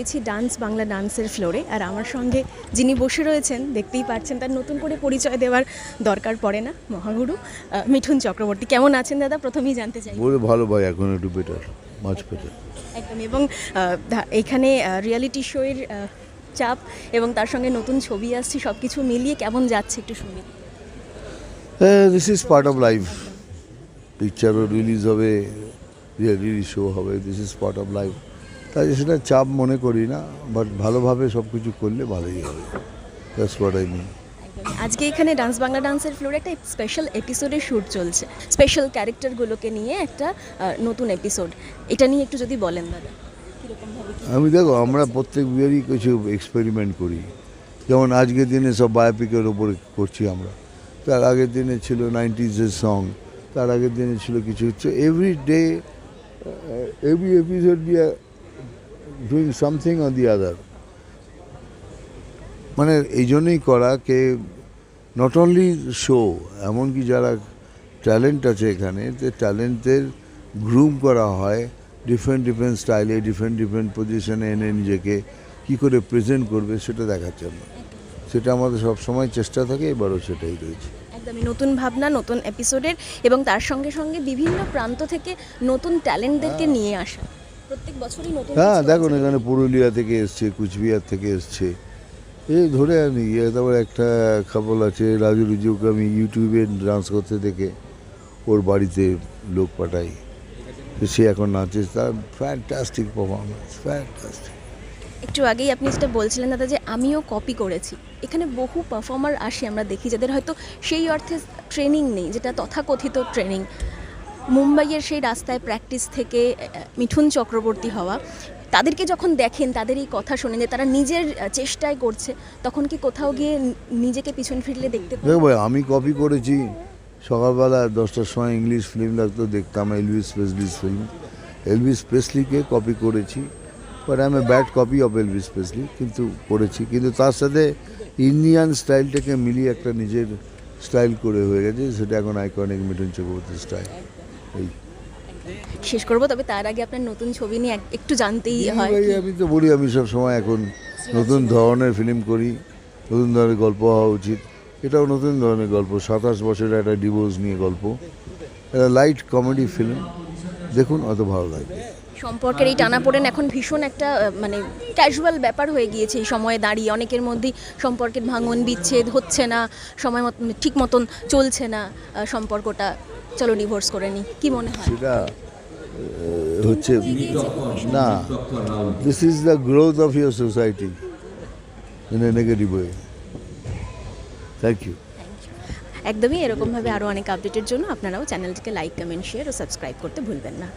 রয়েছি ডান্স বাংলা ডান্সের ফ্লোরে আর আমার সঙ্গে যিনি বসে রয়েছেন দেখতেই পাচ্ছেন তার নতুন করে পরিচয় দেওয়ার দরকার পড়ে না মহাগুরু মিঠুন চক্রবর্তী। কেমন আছেন দাদা? প্রথমেই জানতে চাই। ভালো ভাই এখন একটু বেটার মাছ বেটার একদম এবং এখানে রিয়ালিটি শোয়ের চাপ এবং তার সঙ্গে নতুন ছবি আসছে সব কিছু মিলিয়ে কেমন যাচ্ছে একটু শুনি। This is part of life পিকচারও release হবে রিয়েলিটি শো হবে this is part of life তাই সেটা চাপ মনে করি না বাট ভালোভাবে সব কিছু করলে ভালোই হবে। দ্যাটস হোয়াট আই মিন আজকে এখানে ডান্স বাংলা ডান্সের ফ্লোরে একটা স্পেশাল এপিসোডের শ্যুট চলছে। স্পেশাল ক্যারেক্টারগুলোকে নিয়ে একটা নতুন এপিসোড এটা নিয়ে একটু যদি বলেন দাদা আমি দেখো আমরা প্রত্যেক বিয়েরই কিছু এক্সপেরিমেন্ট করি। যেমন আজকের দিনে সব বায়োপিকের ওপরে করছি আমরা। তার আগের দিনে ছিল নাইনটিজের সং তার আগের দিনে ছিল কিছু হচ্ছে। Every day every episode be doing something on the other মানে এই জন্যই করা কে নট অনলি শো এমনকি যারা ট্যালেন্ট আছে এখানে যে ট্যালেন্টের গ্রুম করা হয় ডিফারেন্ট ডিফারেন্ট স্টাইলে ডিফারেন্ট ডিফারেন্ট পজিশনে এনে নিজেকে কী করে প্রেজেন্ট করবে সেটা দেখার জন্য। সেটা আমাদের সব সময় চেষ্টা থাকে এবারও সেটাই রয়েছে। একদমই নতুন ভাবনা নতুন এপিসোডের এবং তার সঙ্গে সঙ্গে বিভিন্ন প্রান্ত থেকে নতুন ট্যালেন্টদেরকে নিয়ে আসা। প্রত্যেক বছরই নতুন হ্যাঁ দেখুন এখানে পুরুলিয়া থেকে এসছে কুচবিহার থেকে এসছে। এই ধরে আনি তারপর একটা খবর আছে রাজু রুজুকে আমি ইউটিউবে ডান্স করতে দেখে ওর বাড়িতে লোক পাঠাই। সে এখন নাচে তার ফ্যান্টাস্টিক পারফরমেন্স ফ্যান্টাস্টিক একটু আগেই আপনি যেটা বলছিলেন দাদা যে আমিও কপি করেছি। এখানে বহু পারফর্মার আসে আমরা দেখি যাদের হয়তো সেই অর্থে ট্রেনিং নেই যেটা তথাকথিত ট্রেনিং মুম্বাইয়ের সেই রাস্তায় প্র্যাকটিস থেকে মিঠুন চক্রবর্তী হওয়া, তাদেরকে যখন দেখেন, তাদের এই কথা শোনেন যে তারা নিজের চেষ্টায় করছে, তখন কি কোথাও গিয়ে নিজেকে পিছন ফিরলে দেখতে পান? দেখো ভাই আমি কপি করেছি। সকালবেলা দশটার সময় ইংলিশ ফিল্ম লাগতো দেখতাম এলভিস প্রেসলিস ফিল্ম এলভিস প্রেসলিকে কপি করেছি। বাট আমি bad copy of Elvis Presley কিন্তু করেছি। কিন্তু তার সাথে ইন্ডিয়ান স্টাইলটাকে মিলিয়ে একটা নিজের স্টাইল করে হয়ে গেছে সেটা এখন আইকনিক মিঠুন চক্রবর্তী স্টাইল এই। শেষ করব তবে তার আগে আপনার নতুন ছবি নিয়ে একটু জানতেই হয় আমি তো বলি আমি সব সময় এখন নতুন ধরনের ফিল্ম করি নতুন ধরনের গল্প হওয়া উচিত। এটাও নতুন ধরনের গল্প সাতাশ বছরের একটা ডিভোর্স নিয়ে গল্প। এটা লাইট কমেডি ফিল্ম দেখুন অত ভালো লাগবে। সম্পর্কের এই টানাপোড়েন এখন ভীষণ একটা মানে ক্যাজুয়াল ব্যাপার হয়ে গিয়েছে এই সময়ে দাঁড়িয়ে। অনেকের মধ্যেই সম্পর্কের ভাঙন বিচ্ছেদ হচ্ছে না সময় মতন ঠিক মতন চলছে না সম্পর্কটা। চলো ডিভোর্স করে নিই কি মনে হয়? সেটা হচ্ছে না this is the growth of your society in a negative way thank you একদমই এরকমভাবে আরও অনেক আপডেটের জন্য আপনারাও চ্যানেলটিকে লাইক কমেন্ট শেয়ার ও সাবস্ক্রাইব করতে ভুলবেন না।